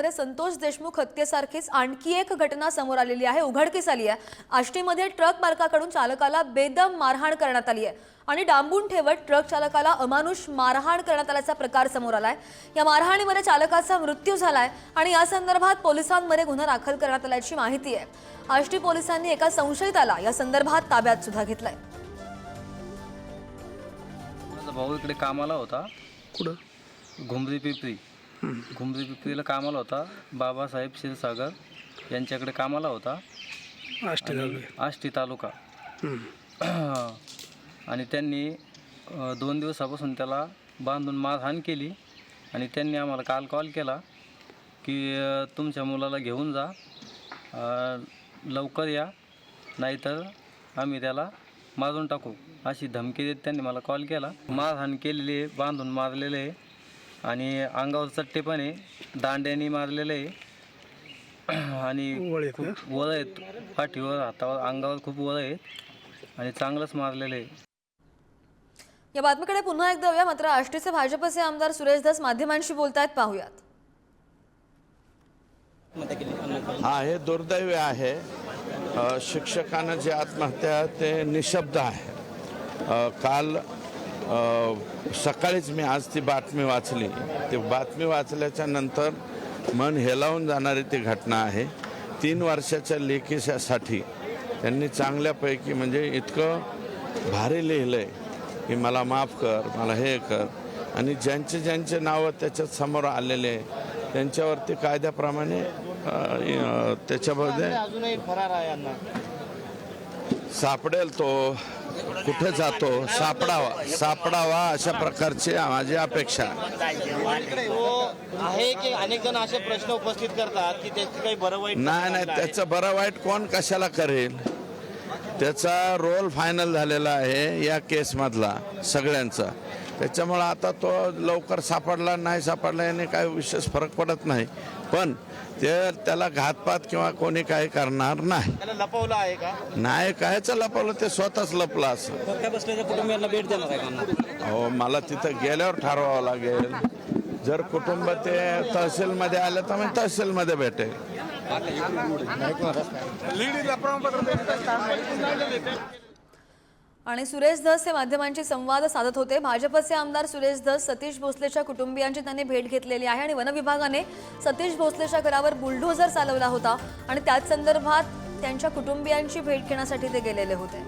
आष्टीमध्ये संतोष देशमुख हत्येसारखीच आणखी एक घटना समोर आलेली आहे उघडकीस आली आहे. आष्टीमध्ये ट्रक मालकाकडून चालकाला बेदम मारहाण करण्यात आली आहे आणि डांबून ठेवत ट्रक चालकाला अमानुष मारहाण करण्यात आल्याचा प्रकार समोर आलाय. या मारहाणीमध्ये चालकाचा मृत्यू झालाय आणि या संदर्भात पोलिसांमध्ये गुन्हा दाखल करण्यात आल्याची माहिती आहे. आष्टी पोलिसांनी एका संशयिताला या संदर्भात ताब्यात सुद्धा घेतलंय. माझा भाऊ इकडे कामाला होता. कुठं? घुमरी पिपरी घुमरी पिपरीला कामाला होता. बाबासाहेब क्षीरसागर यांच्याकडे कामाला होता. आष्टी झालोय आष्टी तालुका. आणि त्यांनी अ, दोन दिवसापासून त्याला बांधून मारहाण केली. आणि त्यांनी आम्हाला काल कॉल केला की अ, तुमच्या मुलाला घेऊन जा. अ, लवकर या. नाहीतर आम्ही त्याला मारून टाकू. अशी धमकी देत त्यांनी मला कॉल केला. मारहाण केलेली आहे बांधून मारलेले आहे. आणि अंगावर चट्टे पण आहे. दांड्याने मारलेलं आहे. आणि खूप वळ आहेत. पाठीवर हातावर अंगावर खूप वळ आहेत. आणि चांगलंच मारलेलं आहे. या बातमीकडे पुन्हा एकदा येऊया. मात्र आष्टीचे भाजपचे आमदार सुरेश धस माध्यमांशी बोलतायत. पाहूयात. हा हे दुर्दैवी आहे. शिक्षकानं जे आत्महत्या ते निशब्द आहे. काल सकाळीच मी आज ती बातमी वाचली. ती बातमी वाचल्याच्या नंतर मन हेलावून जाणारी ती घटना आहे. तीन वर्षाच्या लेखीसाठी त्यांनी चांगल्यापैकी म्हणजे इतकं भारी लिहिलं आहे की मला माफ कर मला हे कर. आणि ज्यांचे ज्यांचे नावं त्याच्यात समोर आलेले त्यांच्यावरती कायद्याप्रमाणे त्याच्यामध्ये सापडेल तो. कुठे जातो? सापडावा. सापडावा अशा प्रकारची माझी अपेक्षा आहे. की अनेक जण असे प्रश्न उपस्थित करतात की त्याची काही बरं वाईट नाही नाही त्याचं बरं वाईट कोण कशाला करेल? त्याचा रोल फायनल झालेला आहे या केसमधला सगळ्यांचा. त्याच्यामुळं आता तो लवकर सापडला नाही सापडला याने काही विशेष फरक पडत नाही. पण ते त्याला घातपात किंवा कोणी काही करणार नाही. त्याला लपवलं आहे का? नाही कायचं लपवलं ते स्वतःच लपलं असं. धक्का बसल्याच्या कुटुंबियांना भेट देणार आहे का हो मला तिथं गेल्यावर ठरवावं लागेल. जर कुटुंब ते तहसीलमध्ये आलं तर मी तहसीलमध्ये भेटेल. आणि सुरेश धस हे माध्यमांशी संवाद साधत होते. भाजपचे आमदार सुरेश धस सतीश भोसलेच्या कुटुंबियांची त्यांनी भेट घेतलेली आहे आणि वनविभागाने सतीश भोसलेच्या घरावर बुलडोझर चालवला होता आणि त्याच संदर्भात त्यांच्या कुटुंबियांची भेट घेण्यासाठी ते गेलेले होते.